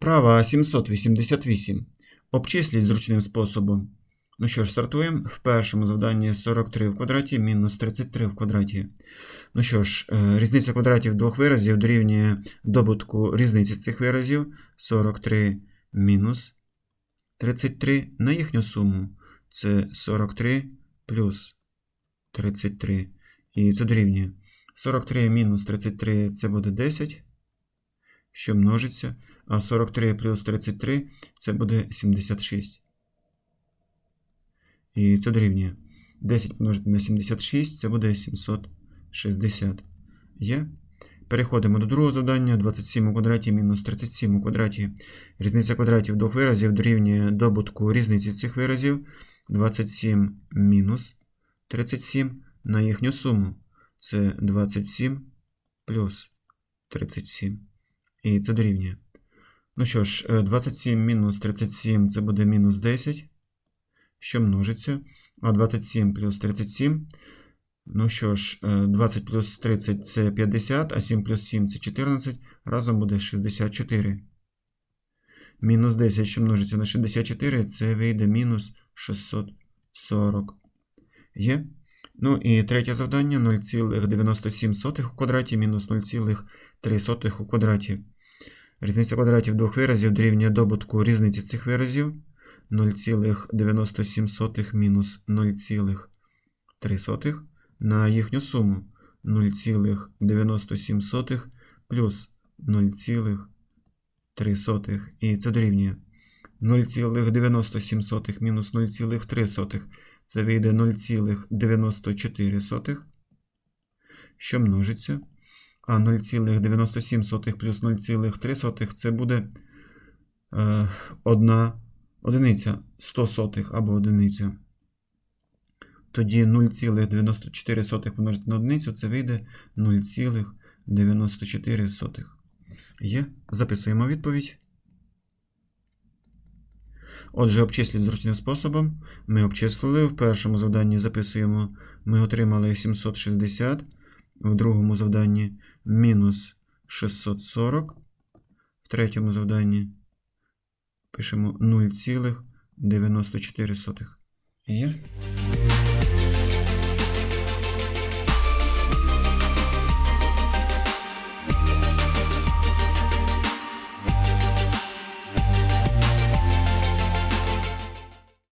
Вправа 788. Обчисліть зручним способом. Ну що ж, стартуємо. В першому завданні 43 в квадраті мінус 33 в квадраті. Ну що ж, е, різниця квадратів двох виразів дорівнює добутку різниці цих виразів 43 мінус 33 на їхню суму. Це 43 плюс 33. І це дорівнює. 43 мінус 33 це буде 10, що множиться. А 43 плюс 33 це буде 76. І це дорівнює. 10 помножити на 76 це буде 760. Є. Переходимо до другого завдання. 27 у квадраті мінус 37 у квадраті. Різниця квадратів двох виразів дорівнює добутку різниці цих виразів. 27 мінус 37 на їхню суму. Це 27 плюс 37. І це дорівнює. Ну що ж, е, 27 мінус 37 це буде мінус 10, що множиться. А 27 плюс 37. Ну що ж, е, 20 плюс 30 це 50, а 7 плюс 7 це 14. Разом буде 64. Мінус 10, що множиться на 64, це вийде мінус 640. Є. Ну і третє завдання 0,97 у квадраті мінус 0,3 у квадраті. Різниця квадратів двох виразів дорівнює добутку різниці цих виразів 0,97 мінус 0,3 на їхню суму 0,97 плюс 0,3. І це дорівнює 0,97 мінус 0,3. Це вийде 0,94, що множиться. А 0,97 плюс 0,3 це буде е, одна одиниця 100 сотих або одиниця. Тоді 0,94 помножити на одиницю, це вийде 0,94. Є. Записуємо відповідь. Отже, обчисліть зручним способом. Ми обчислили. В першому завданні записуємо, ми отримали 760. В другому завданні мінус 640. В третьому завданні пишемо 0,94. Є?